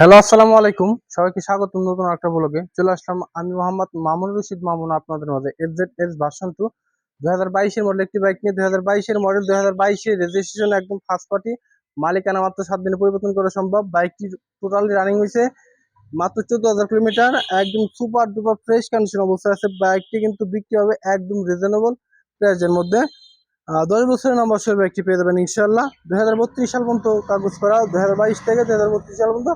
Hello, আসসালামু আলাইকুম। সবাইকে স্বাগত নতুন একটা ব্লগে চলে আসলাম আমি মোহাম্মদ মামুন রশিদ মামুন আপনাদের মাঝে F Z S version two দুই হাজার বাইশের মডেল একটি বাইক নিয়ে দুই হাজার বাইশের মডেল দুই হাজার বাইশের রেজিস্ট্রেশন একদম ফার্স্ট পার্টি মালিকানা মাত্র সাত দিনে পরিবর্তন করা সম্ভব। বাইকটি টোটালি রানিং হয়েছে। মাত্র চোদ্দ হাজার কিলোমিটার একদম সুপার ডুপার ফ্রেশ কন্ডিশন অবস্থায় আছে। বাইকটি কিন্তু বিক্রি হবে একদম রিজনেবল প্রাইসের মধ্যে। দশ বছরের নম্বর সহ বাইকটি পেয়ে যাবেন ইনশাল্লাহ দুই হাজার বত্রিশ সাল পর্যন্ত কাগজ করা। দুই হাজার বাইশ থেকে দুই হাজার বত্রিশ সাল পর্যন্ত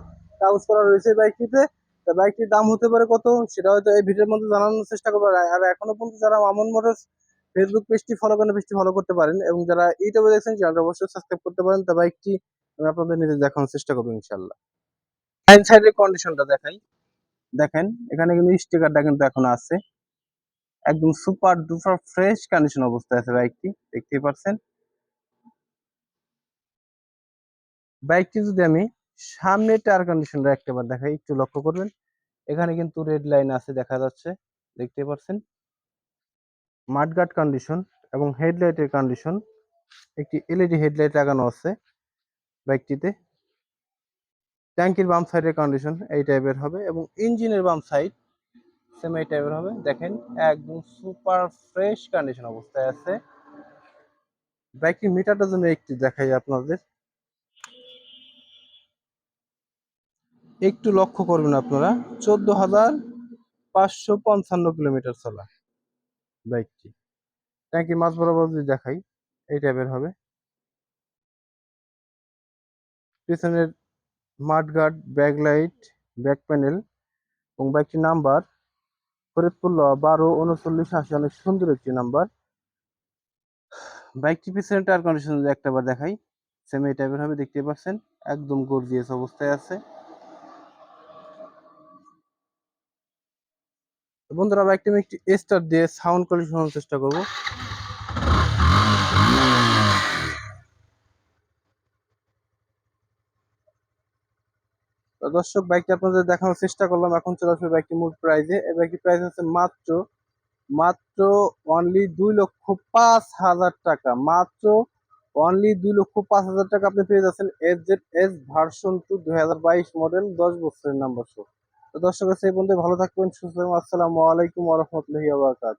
কাগজ করা রয়েছে বাইকটিতে। তা বাইকটির দাম হতে পারে কত সেটা হয়তো এই ভিডিওর মধ্যে জানানোর চেষ্টা করব। আর এখনও পর্যন্ত যারা মামুন মোটরস ফেসবুক পেজটি ফলো করেন পেজটি ফলো করতে পারেন এবং যারা ইউটিউবে দেখছেন চ্যানেলটা অবশ্যই সাবস্ক্রাইব করতে পারেন। তা বাইকটি আমি আপনাদের নিজে দেখানোর চেষ্টা করব ইনশাল্লাহ লাইন সাইডের কন্ডিশনটা দেখাই। দেখেন, এখানে কিন্তু স্টিকারটা কিন্তু এখনও আছে। একদম সুপার ডুপার ফ্রেশ কন্ডিশন অবস্থায় আছে বাইকটি, দেখতেই পাচ্ছেন। বাইকটি যদি আমি সামনের টায়ার কন্ডিশনটা একবার দেখাই, একটু লক্ষ্য করবেন। এখানে কিন্তু রেড লাইন আছে, দেখা যাচ্ছে। দেখতে পাচ্ছেন? মাঠগার্ড কন্ডিশন এবং হেডলাইটের কন্ডিশন একটি এলইডি হেডলাইট লাগানো আছে বাইকটিতে। ট্যাঙ্কির বাম সাইডের কন্ডিশন এই টাইপের হবে এবং ইঞ্জিনের বাম সাইড সেম এই টাইপের হবে। দেখেন, একদম সুপার ফ্রেশ কন্ডিশন অবস্থায় আছে। বাইকটির মিটারটা জন্য একটু দেখাই আপনাদের। একটু লক্ষ্য করবেন আপনারা। চোদ্দ হাজার পাঁচশো পঞ্চান্ন কিলোমিটার চলা বাইকটি। ট্যাঙ্কির মাঝ বরাবর যদি দেখাই, এই টাইপের হবে। পিছনের mudguard back light, back panel এবং বাইকটির নাম্বার ফরিদপুর বারো উনচল্লিশ আশি, অনেক সুন্দর একটি নাম্বার। বাইকটি পিছনে টায়ার কন্ডিশন যদি একটাবার দেখাই সেম এই টাইপের হবে, দেখতে পাচ্ছেন? একদম গর্জিয়াস অবস্থায় আছে। বন্ধুরা বাইকটি আমি একটি স্টার দিয়ে সাউন্ড কোয়ালিটি শোনার চেষ্টা করব। দর্শক বাইকটি আপনাদের দেখানোর চেষ্টা করলাম। এখন চলে আসবে বাইকটি মূল প্রাইজে এই বাইকটির প্রাইস হচ্ছে মাত্র মাত্র অনলি দুই লক্ষ পাঁচ হাজার টাকা। মাত্র অনলি দুই লক্ষ পাঁচ হাজার টাকা আপনি পেয়ে যাচ্ছেন S Z S version two দুই হাজার বাইশ মডেল দশ বছরের নাম্বার শো তো দর্শক সেই বন্ধু ভালো থাকবেন সুস্থ আসসালামু আলাইকুম ওরহমতুল্লাহি আবরকাত